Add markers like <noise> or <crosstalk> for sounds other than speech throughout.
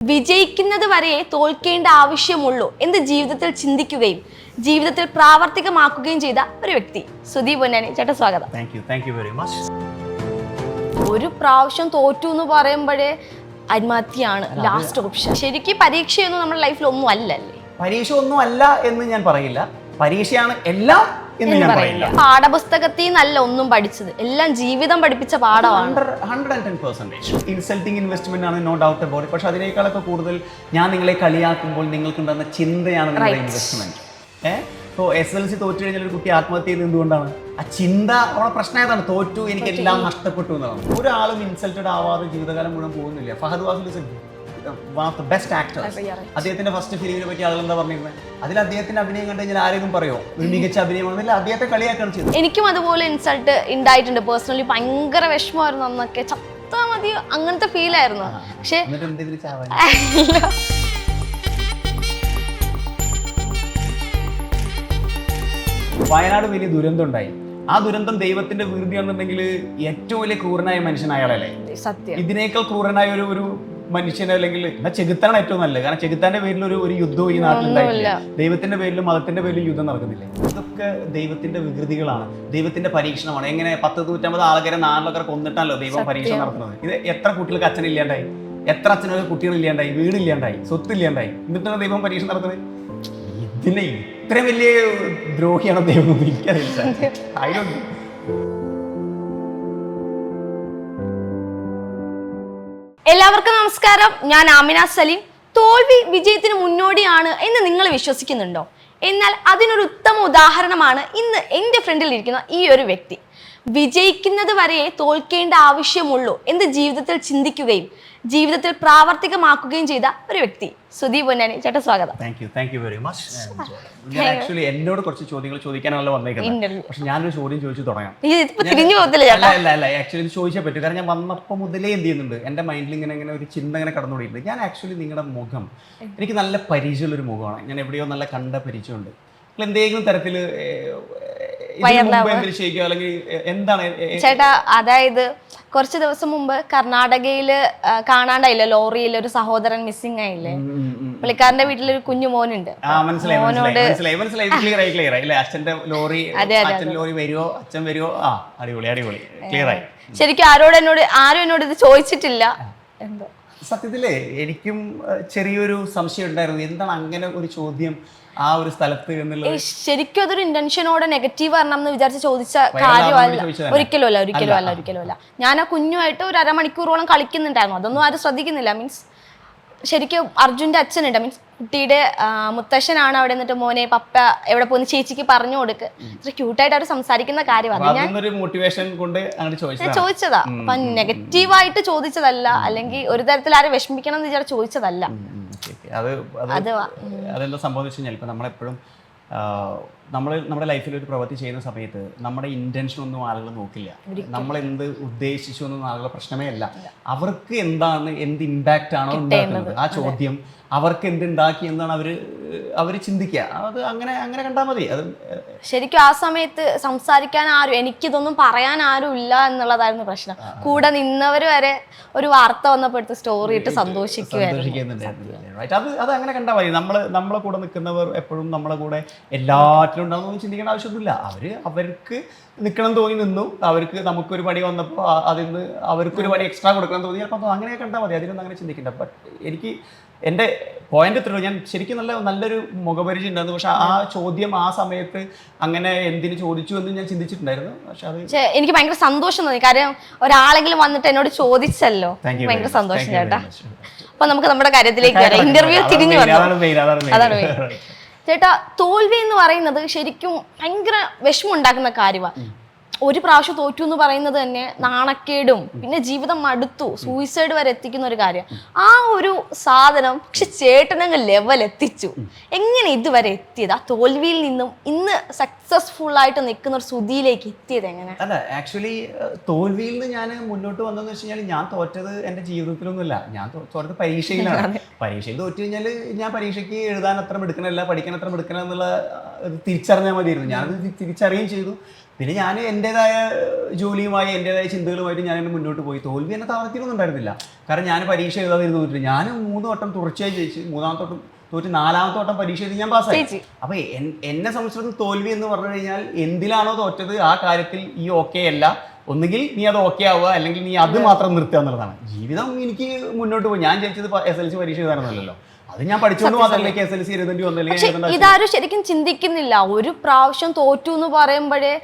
വിജയിക്കുന്നത് വരെ തോൽക്കേണ്ട ആവശ്യമുള്ളൂ എന്ന് ജീവിതത്തിൽ ചിന്തിക്കുകയും ജീവിതത്തിൽ പ്രാവർത്തികമാക്കുകയും ചെയ്ത ഒരു വ്യക്തി. സുദീപ് പൊന്നാനി ചേട്ടാ സ്വാഗതം. Thank you thank you very much ഒരു പ്രാവശ്യം തോറ്റു എന്ന് പറയുമ്പോഴേ ആത്മഹത്യയാണ് ലാസ്റ്റ് ഓപ്ഷൻ ശരിക്കും പരീക്ഷയൊന്നും നമ്മുടെ ലൈഫിൽ ഒന്നും അല്ലല്ലേ? പരീക്ഷ ഒന്നും അല്ല എന്ന് ഞാൻ പറയില്ല. പരീക്ഷയാണ് എല്ലാം എന്ന് ഞാൻ പറയില്ല. പാഠപുസ്തകത്തിൽ നിന്നല്ല ഒന്നും പഠിച്ചത്. എല്ലാം ജീവിതം പഠിപ്പിച്ച പാഠമാണ്. Hundred and ten percentage insulting investment ആണ് നോ ഡൗട്ട് അബൌട്ട് പക്ഷെ അതിനേക്കാളൊക്കെ കൂടുതൽ ഞാൻ നിങ്ങളെ കളിയാക്കുമ്പോൾ നിങ്ങൾക്കുണ്ടാകുന്ന ചിന്തയാണ് നിങ്ങളുടെ ഇൻവെസ്റ്റ്മെന്റ് ഏഹ് ഇപ്പോൾ എസ് എൽ സി തോറ്റു കഴിഞ്ഞാൽ ഒരു കുട്ടി ആത്മഹത്യ ചെയ്യുന്നത് എന്തുകൊണ്ടാണ്? ആ ചിന്ത അവളെ പ്രശ്നം ഏതാണ്? തോറ്റു എനിക്ക് എല്ലാം നഷ്ടപ്പെട്ടു എന്നാണ്. ഒരാളും ഇൻസൾട്ടഡ് ആവാതെ ജീവിതകാലം മുഴുവൻ പോകുന്നില്ല. Fahadh Faasil one of the best actors അദ്ദേഹത്തിന്റെ ഫസ്റ്റ് ഫിലിമിനെ പറ്റി ആളുകൾ എന്താ പറഞ്ഞിരുന്നത് അതിൽ അദ്ദേഹത്തിന്റെ അഭിനയം കണ്ടു കഴിഞ്ഞാൽ ആരെങ്കിലും പറയോ? ഒരു മികച്ച അഭിനയമാണെന്നില്ല അദ്ദേഹത്തെ കളിയാക്കാണ് ചെയ്തത്. എനിക്കും അതുപോലെ ഇൻസൾട്ട് ഉണ്ടായിട്ടുണ്ട്. പേഴ്സണലി ഭയങ്കര വിഷമമായിരുന്നു അന്നൊക്കെ. ചത്താ മതി അങ്ങനത്തെ ഫീൽ ആയിരുന്നു. പക്ഷേ. <laughs> വയനാട് വലിയ ദുരന്തം ഉണ്ടായി. ആ ദുരന്തം ദൈവത്തിന്റെ വീർതിയാണെന്നുണ്ടെങ്കിൽ ഏറ്റവും വലിയ ക്രൂരനായ മനുഷ്യൻ അയാളല്ലേ? സത്യം. ഇതിനേക്കാൾ ക്രൂരനായ ഒരു ഒരു മനുഷ്യനെ അല്ലെങ്കിൽ ചെകുത്താണ് ഏറ്റവും നല്ലത്. കാരണം ചെകുത്താന്റെ പേരിൽ ഒരു ഒരു യുദ്ധവും ഈ നാട്ടിലുണ്ടായിട്ടില്ല ദൈവത്തിന്റെ പേരിലും മതത്തിന്റെ പേരിലും യുദ്ധം നടക്കുന്നില്ല. ഇതൊക്കെ ദൈവത്തിന്റെ വികൃതികളാണ്. ദൈവത്തിന്റെ പരീക്ഷണമാണ്. എങ്ങനെ പത്ത് നൂറ്റമ്പത് ആൾക്കാരെ നാലിലൊക്കെ കൊന്നിട്ടാണല്ലോ ദൈവം പരീക്ഷ നടത്തുന്നത്. ഇത് എത്ര കുട്ടികൾക്ക് അച്ഛനില്ലാണ്ടായി എത്ര അച്ഛനൊക്കെ കുട്ടികളില്ലാണ്ടായി സ്വത്ത് സ്വത്തില്ലാണ്ടായി എന്നിട്ടാണ് ദൈവം പരീക്ഷ നടത്തുന്നത്. ഇതിനെ ഇത്രയും വലിയ ദ്രോഹിയാണോ ദൈവം എനിക്കറിയില്ല. I എല്ലാവർക്കും നമസ്കാരം. ഞാൻ ആമിന സലീം. തോൽവി വിജയത്തിന് മുന്നോടിയാണ് എന്ന് നിങ്ങൾ വിശ്വസിക്കുന്നുണ്ടോ? എന്നാൽ അതിനൊരു ഉത്തമ ഉദാഹരണമാണ് ഇന്ന് എന്റെ ഫ്രണ്ടിൽ ഇരിക്കുന്ന ഈ ഒരു വ്യക്തി. വിജയിക്കുന്നത് വരെ തോൽക്കേണ്ട ആവശ്യമുള്ളൂ എന്ന് ജീവിതത്തിൽ ചിന്തിക്കുകയും ജീവിതത്തിൽ പ്രാവർത്തികമാക്കുകയും ചെയ്ത ഒരു വ്യക്തി. സുദീപ് പൊന്നാനി ചേട്ടാ സ്വാഗതം. Thank you thank you very much ഞാൻ ആക്ച്വലി എന്നോട് കുറച്ച് ചോദ്യങ്ങൾ ചോദിക്കാനാണല്ലോ വന്നേക്കുന്നത്. പക്ഷെ ഞാനൊരു ചോദ്യം ചോദിച്ചു തുടങ്ങാം. തിരിഞ്ഞു പോകത്തില്ല അല്ല ചേട്ടാ അല്ല ആക്ച്വലി ഇത് ചോദിച്ചേ പറ്റൂ. കാരണം ഞാൻ വന്നപ്പോൾ മുതലേ എന്ത് ചെയ്യുന്നുണ്ട്? എന്റെ മൈൻഡിൽ ഇങ്ങനെ ഇങ്ങനെ ഒരു ചിന്ത ഇങ്ങനെ കടന്നുകൂടിയിട്ടുണ്ട്. ഞാൻ ആക്ച്വലി നിങ്ങളുടെ മുഖം എനിക്ക് നല്ല പരിചയമുള്ളൊരു മുഖമാണ്. ഞാൻ എവിടെയോ നല്ല കണ്ട പരിചയമുണ്ട്. എന്തെങ്കിലും തരത്തിൽ ചേട്ടാ അതായത് കുറച്ച് ദിവസം മുമ്പ് കർണാടകയിൽ കാണാണ്ടായില്ല ലോറിയിൽ ഒരു സഹോദരൻ മിസ്സിംഗ് ആയില്ലേ? പുള്ളിക്കാരന്റെ വീട്ടിൽ ഒരു വീട്ടിലൊരു കുഞ്ഞു മോനുണ്ട്. ശരിക്കും ആരോട് എന്നോട് ആരും എന്നോട് ഇത് ചോദിച്ചിട്ടില്ല. എന്തോ. സത്യത്തിൽ എനിക്കും ചെറിയൊരു സംശയം ഉണ്ടായിരുന്നു. എന്താണ് അങ്ങനെ ഒരു ചോദ്യം ആ ഒരു സ്ഥലത്ത് എന്നുള്ളത് ശരിക്കും അതൊരു ഇന്റൻഷനോടെ നെഗറ്റീവ് വരണം എന്ന് വിചാരിച്ച് ചോദിച്ച കാര്യമല്ല. ഒരിക്കലും അല്ല ഒരിക്കലും അല്ല. ഒരിക്കലും അല്ല ഞാൻ ആ കുഞ്ഞുമായിട്ട് ഒരു അരമണിക്കൂറോളം കളിക്കുന്നുണ്ടായിരുന്നു. അതൊന്നും ആരും ശ്രദ്ധിക്കുന്നില്ല. മീൻസ് ശരിക്കും അർജുന്റെ അച്ഛനുണ്ട്. മീൻസ് കുട്ടിയുടെ മുത്തശ്ശനാണ് അവിടെ നിന്നിട്ട് മോനെ പപ്പ എവിടെ പോകുന്ന ചേച്ചിക്ക് പറഞ്ഞു കൊടുക്ക്. ഇത്ര ക്യൂട്ടായിട്ട് അവർ സംസാരിക്കുന്ന കാര്യമാണ്. ഞാൻ മോട്ടിവേഷൻ കൊണ്ട് ഞാൻ ചോദിച്ചതാ. അപ്പൊ നെഗറ്റീവായിട്ട് ചോദിച്ചതല്ല. അല്ലെങ്കിൽ ഒരു തരത്തിൽ ആരും വിഷമിക്കണം എന്ന് വിചാരിച്ച് ചോദിച്ചതല്ല. അത്. അതെന്താ സംഭവം വെച്ച് കഴിഞ്ഞാൽ ഇപ്പം നമ്മളെപ്പോഴും നമ്മൾ നമ്മുടെ ലൈഫിൽ ഒരു പ്രവൃത്തി ചെയ്യുന്ന സമയത്ത് നമ്മുടെ ഇന്റൻഷൻ ഒന്നും ആളുകൾ നോക്കില്ല. നമ്മൾ എന്ത് ഉദ്ദേശിച്ചു എന്നൊന്നും ആളുകളുടെ പ്രശ്നമേ അല്ല. അവർക്ക് എന്താണ് എന്ത് ഇമ്പാക്റ്റ് ആണോ ഉണ്ടാക്കുന്നത്? ആ ചോദ്യം അവർക്ക് എന്തുണ്ടാക്കി എന്നാണ് അവർ അവർ ചിന്തിക്കുക. അത് അങ്ങനെ അങ്ങനെ കണ്ടാൽ മതി. അത് ശരിക്കും ആ സമയത്ത് സംസാരിക്കാൻ ആരും എനിക്കിതൊന്നും പറയാൻ ആരും ഇല്ല എന്നുള്ളതായിരുന്നു പ്രശ്നം. കൂടെ നിന്നവർ വരെ ഒരു വാർത്ത വന്നപ്പോഴത്തെ സ്റ്റോറി ഇട്ട് സന്തോഷിക്കുമായിരുന്നു റൈറ്റ് അത് അത് അങ്ങനെ കണ്ടാൽ മതി. നമ്മൾ നമ്മളെ കൂടെ നിൽക്കുന്നവർ എപ്പോഴും നമ്മളെ കൂടെ എല്ലാറ്റിലും ഉണ്ടാകുന്നൊന്നും ചിന്തിക്കേണ്ട ആവശ്യമൊന്നുമില്ല. അവർ അവർക്ക് നിൽക്കണം തോന്നി നിന്നു. അവർക്ക് നമുക്കൊരു പണി വന്നപ്പോൾ അതിൽ നിന്ന് അവർക്കൊരു പണി എക്സ്ട്രാ കൊടുക്കണം തോന്നി. അപ്പോൾ അങ്ങനെ കണ്ടാൽ മതി. അതിനൊന്നും അങ്ങനെ ചിന്തിക്കേണ്ട. ബട്ട് എനിക്ക് എന്റെ പോയിന്റ് എത്രയോ ഞാൻ ശരിക്കും നല്ല നല്ലൊരു മുഖപരിചയം ഉണ്ടായിരുന്നു. പക്ഷെ ആ ചോദ്യം ആ സമയത്ത് അങ്ങനെ എന്തിനു ചോദിച്ചു എന്ന് ഞാൻ ചിന്തിച്ചിട്ടുണ്ടായിരുന്നു. പക്ഷെ അത് എനിക്ക് ഭയങ്കര സന്തോഷം തോന്നി. കാര്യം ഒരാളെങ്കിലും വന്നിട്ട് എന്നോട് ചോദിച്ചല്ലോ. ഭയങ്കര സന്തോഷം ചേട്ടാ. അപ്പൊ നമുക്ക് നമ്മുടെ കാര്യത്തിലേക്ക് വരാം. ഇന്റർവ്യൂ തിരിഞ്ഞു വന്നു? അതാണ്. ചേട്ടാ തോൽവി എന്ന് പറയുന്നത് ശരിക്കും ഭയങ്കര വിഷമം ഉണ്ടാക്കുന്ന കാര്യമാണ് ഒരു പ്രാവശ്യം തോറ്റു എന്ന് പറയുന്നത് തന്നെ നാണക്കേടും. പിന്നെ ജീവിതം മടുത്തു. സൂയിസൈഡ് വരെ എത്തിക്കുന്ന ഒരു കാര്യം. ആ ഒരു സാധനം പക്ഷെ ചേട്ടനങ്ങ് ലെവൽ എത്തിച്ചു. എങ്ങനെ ഇതുവരെ എത്തിയത്? ആ തോൽവിയിൽ നിന്നും ഇന്ന് സക്സസ്ഫുൾ ആയിട്ട് നിൽക്കുന്ന ഒരു സുതിയിലേക്ക് എത്തിയത് എങ്ങനെ? അല്ല ആക്ച്വലി തോൽവിയിൽ നിന്ന് ഞാൻ മുന്നോട്ട് വന്നതെന്ന് വെച്ച് കഴിഞ്ഞാൽ ഞാൻ തോറ്റത് എന്റെ ജീവിതത്തിലൊന്നുമില്ല. ഞാൻ തോറ്റത് പരീക്ഷയിലാണ്. പരീക്ഷയിൽ തോറ്റു കഴിഞ്ഞാൽ ഞാൻ പരീക്ഷയ്ക്ക് എഴുതാൻ അത്ര എടുക്കണമല്ല പഠിക്കാൻ അത്ര എടുക്കണം എന്നുള്ള ആ, ഇത് തിരിച്ചറിഞ്ഞാൽ മതിയായിരുന്നു. ഞാനത് തിരിച്ചറിയുകയും ചെയ്തു. പിന്നെ ഞാൻ എന്റെതായ ജോലിയുമായി എന്റെതായ ചിന്തകളുമായിട്ട് ഞാൻ എന്നെ മുന്നോട്ട് പോയി. തോൽവി എന്നെ താമസിക്കുന്നൊന്നും ഉണ്ടായിരുന്നില്ല. കാരണം ഞാൻ പരീക്ഷ എഴുതാതെ ഇരുന്ന് തോറ്റില്ല ഞാൻ മൂന്ന് വട്ടം തുടർച്ചയായി ജയിച്ച് മൂന്നാമത്തെ വട്ടം തോറ്റ് നാലാമത്തെ വട്ടം പരീക്ഷ എഴുതി ഞാൻ പാസ്സായി. അപ്പൊ എന്നെ സംബന്ധിച്ചിടത്തോളം തോൽവി എന്ന് പറഞ്ഞു കഴിഞ്ഞാൽ എന്തിലാണോ തോറ്റത് ആ കാര്യത്തിൽ ഈ ഓക്കെ അല്ല. ഒന്നുകിൽ നീ അത് ഓക്കെ ആവുക അല്ലെങ്കിൽ നീ അത് മാത്രം നിർത്തുക എന്നുള്ളതാണ്. ജീവിതം എനിക്ക് മുന്നോട്ട് പോയി. ഞാൻ ജയിച്ചത് എസ് എൽ സി പരീക്ഷ എഴുതാനല്ലോ അത് ഞാൻ പഠിച്ചുകൊണ്ട് മാത്രമല്ല എസ് എൽ സി എഴുതേണ്ടി ഇതാരും ശരിക്കും ചിന്തിക്കുന്നില്ല. ഒരു പ്രാവശ്യം തോറ്റു എന്ന് പറയുമ്പോഴേ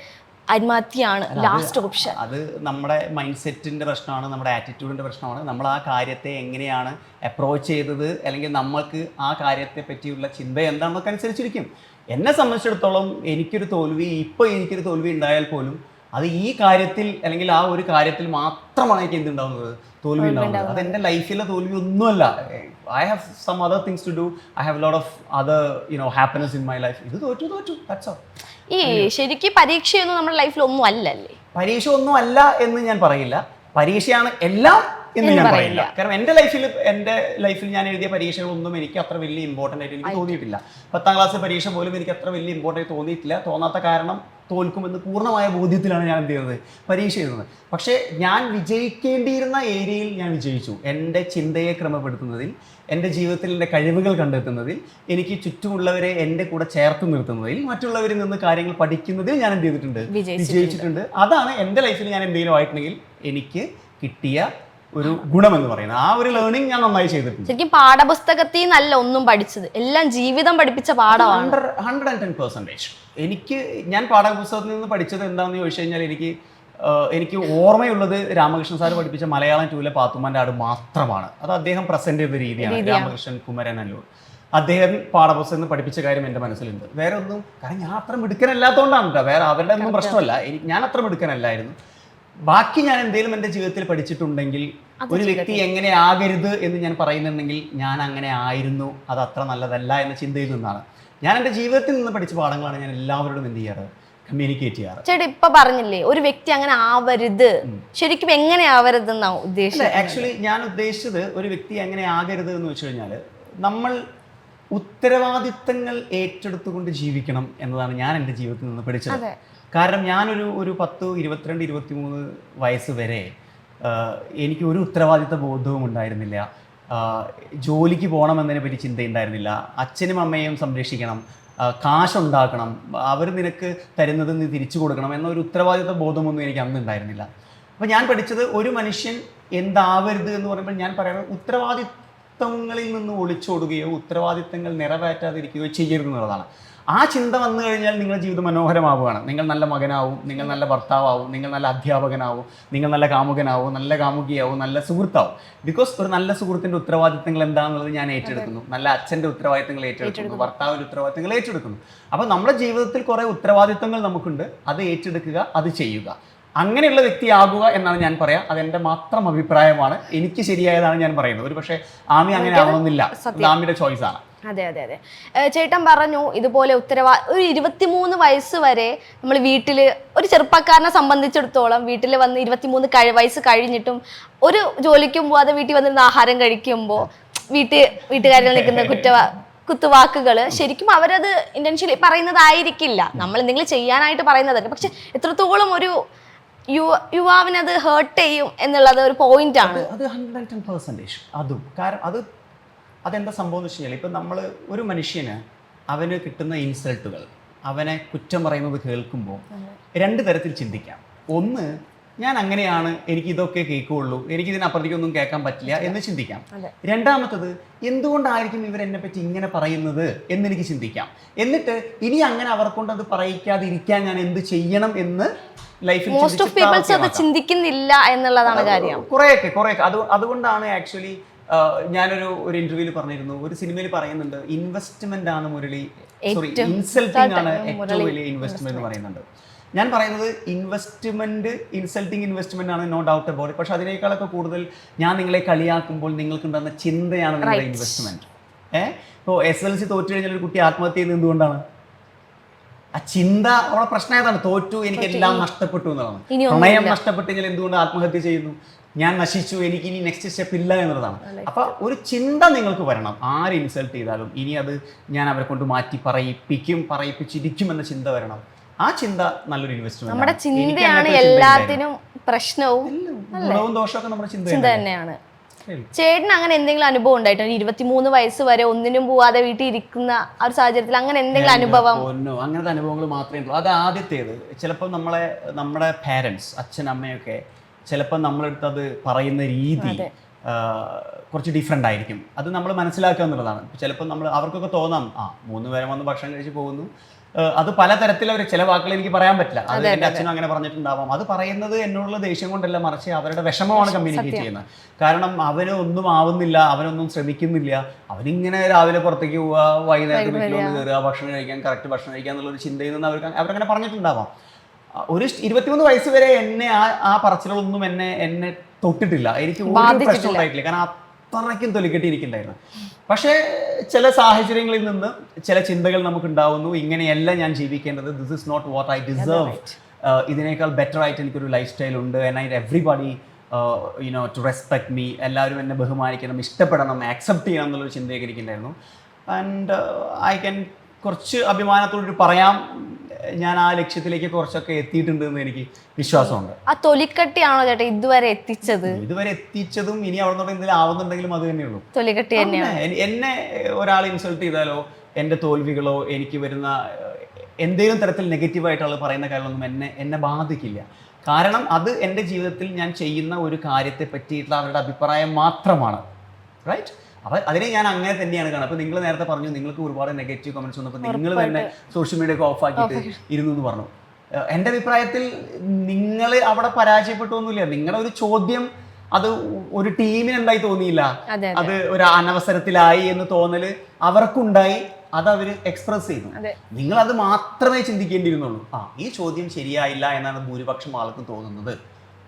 ആത്മഹത്യയാണ് ലാസ്റ്റ് ഓപ്ഷൻ അത് നമ്മുടെ മൈൻഡ് സെറ്റിന്റെ പ്രശ്നമാണ് നമ്മുടെ ആറ്റിറ്റ്യൂഡിന്റെ പ്രശ്നമാണ്. നമ്മൾ ആ കാര്യത്തെ എങ്ങനെയാണ് അപ്രോച്ച് ചെയ്തത് അല്ലെങ്കിൽ നമ്മൾക്ക് ആ കാര്യത്തെ പറ്റിയുള്ള ചിന്ത എന്താണെന്നൊക്കെ അനുസരിച്ചിരിക്കും. എന്നെ സംബന്ധിച്ചിടത്തോളം എനിക്കൊരു തോൽവി ഇപ്പോൾ എനിക്കൊരു തോൽവി ഉണ്ടായാൽ പോലും അത് ഈ കാര്യത്തിൽ അല്ലെങ്കിൽ ആ ഒരു കാര്യത്തിൽ മാത്രമാണ് എനിക്ക് എന്തുണ്ടാവുന്നത്? തോൽവി ഉണ്ടാവുന്നത്. അത് എന്റെ ലൈഫിലെ തോൽവി ഒന്നുമല്ല I have some other things to do I have lot of other you know happiness in my life ഇത് തോറ്റു തോറ്റു. ദാറ്റ്സ് ഓൾ ഈ ശരിക്കും പരീക്ഷയൊന്നും നമ്മുടെ ലൈഫിൽ ഒന്നും അല്ലല്ലേ? പരീക്ഷ ഒന്നും അല്ല എന്ന് ഞാൻ പറയില്ല. പരീക്ഷയാണ് എല്ലാം എന്ന് ഞാൻ പറയില്ല. കാരണം എന്റെ ലൈഫിൽ എന്റെ ലൈഫിൽ ഞാൻ എഴുതിയ പരീക്ഷകളൊന്നും എനിക്ക് അത്ര വലിയ ഇമ്പോർട്ടന്റ് ആയിട്ട് എനിക്ക് തോന്നിയിട്ടില്ല. പത്താം ക്ലാസ് പരീക്ഷ പോലും എനിക്ക് അത്ര വലിയ ഇമ്പോർട്ടന്റ് ആയിട്ട് തോന്നിയിട്ടില്ല. തോന്നാത്ത കാരണം തോൽക്കുമെന്ന് പൂർണമായ ബോധ്യത്തിലാണ് ഞാൻ എന്ത് ചെയ്യുന്നത്? പരീക്ഷ എഴുതുന്നത്. പക്ഷേ ഞാൻ വിജയിക്കേണ്ടിയിരുന്ന ഏരിയയിൽ ഞാൻ വിജയിച്ചു. എന്റെ ചിന്തയെ ക്രമപ്പെടുത്തുന്നതിൽ എന്റെ ജീവിതത്തിൽ എന്റെ കഴിവുകൾ കണ്ടെത്തുന്നതിൽ എനിക്ക് ചുറ്റുമുള്ളവരെ എന്റെ കൂടെ ചേർത്ത് നിർത്തുന്നതിൽ മറ്റുള്ളവരിൽ നിന്ന് കാര്യങ്ങൾ പഠിക്കുന്നതിൽ ഞാൻ എന്ത് ചെയ്തിട്ടുണ്ട്? വിജയിച്ചിട്ടുണ്ട്. വിജയിച്ചിട്ടുണ്ട്. അതാണ് എന്റെ ലൈഫിൽ ഞാൻ എന്തെങ്കിലും ആയിട്ടുണ്ടെങ്കിൽ എനിക്ക് കിട്ടിയ ഒരു ഗുണം എന്ന് പറയുന്നത്. ആ ഒരു ലേണിംഗ് ഞാൻ നന്നായി ചെയ്തിട്ടുണ്ട്. ശരിക്കും പാഠപുസ്തകത്തിൽ നിന്നല്ല ഒന്നും പഠിച്ചത്. എല്ലാം ജീവിതം പഠിപ്പിച്ച പാഠമാണ്. ഹൺഡ്രഡ് ആൻഡ് ടെൻ പെർസെന്റേജ് എനിക്ക് ഞാൻ പാഠപുസ്തകത്തിൽ നിന്ന് പഠിച്ചത് എന്താണെന്ന് ചോദിച്ചു കഴിഞ്ഞാൽ എനിക്ക് എനിക്ക് ഓർമ്മയുള്ളത് രാമകൃഷ്ണൻ സാർ പഠിപ്പിച്ച മലയാളം ടൂലെ പാത്തുമാന്റെ ആട് മാത്രമാണ്. അത് അദ്ദേഹം പ്രസന്റ് ചെയ്ത രീതിയാണ്. രാമകൃഷ്ണൻ കുമരൻ അല്ലൂർ. അദ്ദേഹം പാഠപുസ്തകം നിന്ന് പഠിപ്പിച്ച കാര്യം എന്റെ മനസ്സിലുണ്ട്. വേറെ ഒന്നും കാരണം ഞാൻ അത്ര മിടുക്കനല്ലാത്തതുകൊണ്ടാണ് കേട്ടോ. വേറെ അവരുടെ ഒന്നും പ്രശ്നമല്ല. ഞാൻ അത്ര മിടുക്കനല്ലായിരുന്നു. ബാക്കി ഞാൻ എന്തെങ്കിലും എന്റെ ജീവിതത്തിൽ പഠിച്ചിട്ടുണ്ടെങ്കിൽ ഒരു വ്യക്തി എങ്ങനെ ആകരുത് എന്ന് ഞാൻ പറയുന്നുണ്ടെങ്കിൽ ഞാൻ അങ്ങനെ ആയിരുന്നു അത് അത്ര നല്ലതല്ല എന്ന ചിന്തയിൽ നിന്നാണ്. ഞാൻ എന്റെ ജീവിതത്തിൽ നിന്ന് പഠിച്ച പാഠങ്ങളാണ് ഞാൻ എല്ലാവരോടും എന്ത് ചെയ്യാറ്? കമ്മ്യൂണിക്കേറ്റ് ചെയ്യാറ്. ചേട്ടാ ഇപ്പൊ പറഞ്ഞില്ലേ ഒരു വ്യക്തി അങ്ങനെ ആവരുത്. ശരിക്കും എങ്ങനെ ആവരുത് ഉദ്ദേശിച്ചത്? ആക്ച്വലി ഞാൻ ഉദ്ദേശിച്ചത് ഒരു വ്യക്തി എങ്ങനെ ആകരുത് എന്ന് വെച്ച് കഴിഞ്ഞാൽ നമ്മൾ ഉത്തരവാദിത്തങ്ങൾ ഏറ്റെടുത്തുകൊണ്ട് ജീവിക്കണം എന്നതാണ് ഞാൻ എന്റെ ജീവിതത്തിൽ നിന്ന് പഠിച്ചത്. കാരണം ഞാനൊരു ഒരു പത്ത് ഇരുപത്തിരണ്ട് ഇരുപത്തിമൂന്ന് വയസ്സ് വരെ എനിക്ക് ഒരു ഉത്തരവാദിത്ത ബോധവും ഉണ്ടായിരുന്നില്ല. ജോലിക്ക് പോകണമെന്നതിനെ പറ്റി ചിന്തയുണ്ടായിരുന്നില്ല. അച്ഛനും അമ്മയും സംരക്ഷിക്കണം. കാശുണ്ടാക്കണം. അവർ നിനക്ക് തരുന്നത് നീ തിരിച്ചു കൊടുക്കണം എന്നൊരു ഉത്തരവാദിത്ത ബോധമൊന്നും എനിക്ക് അന്ന് ഉണ്ടായിരുന്നില്ല. അപ്പോൾ ഞാൻ പഠിച്ചത് ഒരു മനുഷ്യൻ എന്താവരുത് എന്ന് പറയുമ്പോൾ ഞാൻ പറയുന്നത് ഉത്തരവാദിത്തങ്ങളിൽ നിന്ന് ഒളിച്ചോടുകയോ ഉത്തരവാദിത്തങ്ങൾ നിറവേറ്റാതിരിക്കുകയോ ചെയ്യരുത് എന്നുള്ളതാണ്. ആ ചിന്ത വന്നു കഴിഞ്ഞാൽ നിങ്ങളുടെ ജീവിതം മനോഹരമാവുകയാണ്. നിങ്ങൾ നല്ല മകനാവും നിങ്ങൾ നല്ല ഭർത്താവും നിങ്ങൾ നല്ല അധ്യാപകനാവും നിങ്ങൾ നല്ല കാമുകനാവും നല്ല കാമുകിയാവും നല്ല സുഹൃത്താവും. ബിക്കോസ് ഒരു നല്ല സുഹൃത്തിന്റെ ഉത്തരവാദിത്തങ്ങൾ എന്താണെന്നുള്ളത് ഞാൻ ഏറ്റെടുക്കുന്നു. നല്ല അച്ഛന്റെ ഉത്തരവാദിത്തങ്ങൾ ഏറ്റെടുക്കുന്നു. ഭർത്താവിന്റെ ഉത്തരവാദിത്തങ്ങൾ ഏറ്റെടുക്കുന്നു. അപ്പോൾ നമ്മുടെ ജീവിതത്തിൽ കുറേ ഉത്തരവാദിത്തങ്ങൾ നമുക്കുണ്ട്. അത് ഏറ്റെടുക്കുക അത് ചെയ്യുക. അങ്ങനെയുള്ള വ്യക്തിയാകുക എന്നാണ് ഞാൻ പറയാം. അതെന്റെ മാത്രം അഭിപ്രായമാണ്. എനിക്ക് ശരിയായതാണ് ഞാൻ പറയുന്നത്. ഒരു പക്ഷേ ആമി അങ്ങനെ ആവണമെന്നില്ല. ആമിയുടെ ചോയ്സ് ആണ്. അതെ അതെ അതെ. ചേട്ടൻ പറഞ്ഞു ഇതുപോലെ ഉത്തരവാ ഒരു ഇരുപത്തിമൂന്ന് വയസ്സ് വരെ നമ്മൾ വീട്ടിൽ ഒരു ചെറുപ്പക്കാരനെ സംബന്ധിച്ചിടത്തോളം വീട്ടിൽ വന്ന് ഇരുപത്തിമൂന്ന് കഴി വയസ്സ് കഴിഞ്ഞിട്ടും ഒരു ജോലിക്കും പോവാതെ വീട്ടിൽ വന്നിരുന്ന ആഹാരം കഴിക്കുമ്പോൾ വീട്ടിൽ വീട്ടുകാരിൽ നിൽക്കുന്ന കുറ്റവാ കുത്തുവാക്കുകൾ ശരിക്കും അവരത് ഇന്റൻഷ്യലി പറയുന്നതായിരിക്കില്ല. നമ്മൾ എന്തെങ്കിലും ചെയ്യാനായിട്ട് പറയുന്നതല്ല. പക്ഷെ എത്രത്തോളം ഒരു യുവ യുവാവിനത് ഹേർട്ട് ചെയ്യും എന്നുള്ളത് ഒരു പോയിന്റ് ആണ്. അത് ഹൺഡ്രഡ് ആൻഡ് ടെൻ പെർസെന്റേജ് അതും. കാരണം അത് അതെന്താ സംഭവം എന്ന് വെച്ച് കഴിഞ്ഞാൽ ഇപ്പം നമ്മൾ ഒരു മനുഷ്യന് അവന് കിട്ടുന്ന ഇൻസൾട്ടുകൾ അവനെ കുറ്റം പറയുന്നത് കേൾക്കുമ്പോൾ രണ്ട് തരത്തിൽ ചിന്തിക്കാം. ഒന്ന് ഞാൻ അങ്ങനെയാണ് എനിക്ക് ഇതൊക്കെ കേൾക്കുകയുള്ളൂ എനിക്ക് ഇതിനപ്പുറത്തേക്കൊന്നും കേൾക്കാൻ പറ്റില്ല എന്ന് ചിന്തിക്കാം. രണ്ടാമത്തത് എന്തുകൊണ്ടായിരിക്കും ഇവർ എന്നെ പറ്റി ഇങ്ങനെ പറയുന്നത് എന്നെനിക്ക് ചിന്തിക്കാം. എന്നിട്ട് ഇനി അങ്ങനെ അവർക്കൊണ്ട് കൊണ്ട് അത് പറയിക്കാതിരിക്കാൻ ഞാൻ എന്ത് ചെയ്യണം എന്ന് ലൈഫിൽ മോസ്റ്റ് ഓഫ് പീപ്പിൾസ് അത് ചിന്തിക്കുന്നില്ല എന്നുള്ളതാണ് കാര്യം. കുറേയൊക്കെ കുറേയൊക്കെ. അത് അതുകൊണ്ടാണ് ആക്ച്വലി ഞാനൊരു ഒരു ഇന്റർവ്യൂവിൽ പറഞ്ഞിരുന്നു. ഒരു സിനിമയിൽ പറയുന്നുണ്ട് ഇൻവെസ്റ്റ്മെന്റ് ആണ് മുരളി. സോറി ഇൻസൾട്ടിംഗ് ആണ് ഏറ്റവും വലിയ ഇൻവെസ്റ്റ്മെന്റ് എന്ന് പറയുന്നുണ്ട്. ഞാൻ പറയുന്നത് ഇൻവെസ്റ്റ്മെന്റ് ഇൻസൾട്ടിങ് ഇൻവെസ്റ്റ്മെന്റ് ആണ് നോ ഡൗട്ട് അബൌട്ട് പക്ഷെ അതിനേക്കാളൊക്കെ കൂടുതൽ ഞാൻ നിങ്ങളെ കളിയാക്കുമ്പോൾ നിങ്ങൾക്കുണ്ടാകുന്ന ചിന്തയാണ് നിങ്ങളുടെ ഇൻവെസ്റ്റ്മെന്റ് ഏഹ് ഇപ്പോൾ എസ് എൽ സി തോറ്റു കഴിഞ്ഞാൽ ഒരു കുട്ടി ആത്മഹത്യ ചെയ്യുന്നത് എന്തുകൊണ്ടാണ്? ആ ചിന്ത അവളെ പ്രശ്നം ഏതാണ്? തോറ്റു എനിക്ക് എല്ലാം നഷ്ടപ്പെട്ടു എന്നതാണ് പ്രണയം നഷ്ടപ്പെട്ടു കഴിഞ്ഞാൽ എന്തുകൊണ്ട് ആത്മഹത്യ ചെയ്യുന്നു? ഞാൻ നശിച്ചു എനിക്ക് ഇനി നെക്സ്റ്റ് സ്റ്റെപ്പ് ഇല്ല എന്നുള്ളതാണ്. അപ്പൊ ഒരു ചിന്ത നിങ്ങൾക്ക് വരണം. ആര് ഇൻസൾട്ട് ചെയ്താലും ഇനി അത് ഞാൻ അവരെ കൊണ്ട് മാറ്റി പറയിപ്പിക്കും പറയിപ്പിച്ചിരിക്കും എന്ന ചിന്ത വരണം. ആ ചിന്ത നല്ലൊരു ഇൻവെസ്റ്റ്മെന്റ് നമ്മുടെ ചിന്തയാണ് എല്ലാത്തിനും പ്രശ്നവും ഗുണവും ദോഷമൊക്കെ നമ്മുടെ ചിന്ത തന്നെയാണ്. ചേട്ടന് അങ്ങനെ എന്തെങ്കിലും അനുഭവം ഉണ്ടായിട്ടോ? ഇരുപത്തിമൂന്ന് വയസ്സ് വരെ ഒന്നിനും പോവാതെ വീട്ടിൽ ഇരിക്കുന്ന ആ ഒരു സാഹചര്യത്തിൽ അങ്ങനെ എന്തെങ്കിലും അനുഭവം? അങ്ങനത്തെ അനുഭവങ്ങൾ മാത്രമേ ഉള്ളൂ. അത് ആദ്യത്തേത്. ചിലപ്പോൾ നമ്മളെ നമ്മുടെ പാരൻസ് അച്ഛൻ അമ്മയൊക്കെ ചിലപ്പോൾ നമ്മളെടുത്ത് അത് പറയുന്ന രീതി കുറച്ച് ഡിഫറെന്റ് ആയിരിക്കും. അത് നമ്മൾ മനസ്സിലാക്കുക എന്നുള്ളതാണ്. ചിലപ്പോൾ നമ്മൾ അവർക്കൊക്കെ തോന്നാം ആ മൂന്ന് പേരെ വന്ന് ഭക്ഷണം കഴിച്ച് പോകുന്നു. അത് പലതരത്തിൽ അവർ ചില വാക്കുകൾ എനിക്ക് പറയാൻ പറ്റില്ല. അത് എന്റെ അച്ഛനും അങ്ങനെ പറഞ്ഞിട്ടുണ്ടാവാം. അത് പറയുന്നത് എന്നുള്ള ദേഷ്യം കൊണ്ടല്ല മറിച്ച് അവരുടെ വിഷമമാണ് കമ്മ്യൂണിക്കേറ്റ് ചെയ്യുന്നത്. കാരണം അവന് ഒന്നും ആവുന്നില്ല അവനൊന്നും ശ്രമിക്കുന്നില്ല. അവനിങ്ങനെ രാവിലെ പുറത്തേക്ക് പോവുക വൈകുന്നേരം വീട്ടിൽ വന്ന് കയറുക ഭക്ഷണം കഴിക്കാൻ കറക്റ്റ് ഭക്ഷണം കഴിക്കുക എന്നുള്ള ഒരു ചിന്തയിൽ നിന്ന് അവർക്ക് അവരങ്ങനെ പറഞ്ഞിട്ടുണ്ടാവാം. ഒരു ഇരുപത്തിമൂന്ന് വയസ്സ് വരെ എന്നെ ആ ആ പറച്ചിലൊന്നും എന്നെ എന്നെ തൊട്ടിട്ടില്ല. എനിക്ക് ഒരു പ്രശ്നം ഉണ്ടായിട്ടില്ല. കാരണം അത്രയ്ക്കും തൊലിക്കെട്ടിയിരിക്കുന്നുണ്ടായിരുന്നു. പക്ഷേ ചില സാഹചര്യങ്ങളിൽ നിന്ന് ചില ചിന്തകൾ നമുക്ക് ഉണ്ടാവുന്നു ഇങ്ങനെയല്ല ഞാൻ ജീവിക്കേണ്ടത്. This is not what I deserve ഇതിനേക്കാൾ ബെറ്റർ ആയിട്ട് എനിക്കൊരു ലൈഫ് സ്റ്റൈൽ ഉണ്ട് and I everybody you know to respect me എല്ലാവരും എന്നെ ബഹുമാനിക്കണം ഇഷ്ടപ്പെടണം ആക്സെപ്റ്റ് ചെയ്യണം എന്നുള്ളൊരു ചിന്തയൊക്കെ എനിക്കുണ്ടായിരുന്നു. ആൻഡ് ഐ ക്യാൻ കുറച്ച് അഭിമാനത്തോടൊരു പറയാം. ഞാൻ ആ ലക്ഷ്യത്തിലേക്ക് കുറച്ചൊക്കെ എത്തിയിട്ടുണ്ട് എന്ന് എനിക്ക് വിശ്വാസമുണ്ട്. ആ തൊലിക്കട്ടിയാണോ ചേട്ടാ ഇതുവരെ എത്തിച്ചത്? ഇതുവരെ എത്തിച്ചതും ഇനി അവിടെ നിന്ന് എന്തെങ്കിലും ആവുന്നുണ്ടെങ്കിലും അത് തന്നെയുള്ളൂ. തൊലിക്കട്ടി തന്നെയാണ് എന്നെ ഒരാൾ ഇൻസൾട്ട് ചെയ്താലോ എന്റെ തോൽവികളോ എനിക്ക് വരുന്ന എന്തെങ്കിലും തരത്തിൽ നെഗറ്റീവായിട്ട് ആയിട്ടുള്ള പറയുന്ന കാര്യങ്ങളൊന്നും എന്നെ എന്നെ ബാധിക്കില്ല. കാരണം അത് എന്റെ ജീവിതത്തിൽ ഞാൻ ചെയ്യുന്ന ഒരു കാര്യത്തെ പറ്റിയിട്ടുള്ള അവരുടെ അഭിപ്രായം മാത്രമാണ്. റൈറ്റ് അപ്പം അതിനെ ഞാൻ അങ്ങനെ തന്നെയാണ് കാണുന്നത്. അപ്പൊ നിങ്ങൾ നേരത്തെ പറഞ്ഞു നിങ്ങൾക്ക് ഒരുപാട് നെഗറ്റീവ് കമന്റ്സ് വന്നപ്പോൾ നിങ്ങൾ തന്നെ സോഷ്യൽ മീഡിയ ഒക്കെ ഓഫ് ആക്കിയിട്ട് ഇരുന്നു എന്ന് പറഞ്ഞു. എന്റെ എന്റെ അഭിപ്രായത്തിൽ നിങ്ങൾ അവിടെ പരാജയപ്പെട്ടൊന്നുമില്ല. നിങ്ങളുടെ ഒരു ചോദ്യം അത് ഒരു ടീമിന് എന്തായി തോന്നിയില്ല. അത് ഒരു അനവസരത്തിലായി എന്ന് തോന്നൽ അവർക്കുണ്ടായി അത് അവർ എക്സ്പ്രസ് ചെയ്തു. നിങ്ങൾ അത് മാത്രമേ ചിന്തിക്കേണ്ടിയിരുന്നുള്ളൂ. ആ ഈ ചോദ്യം ശരിയായില്ല എന്നാണ് ഭൂരിപക്ഷം ആൾക്കും തോന്നുന്നത്.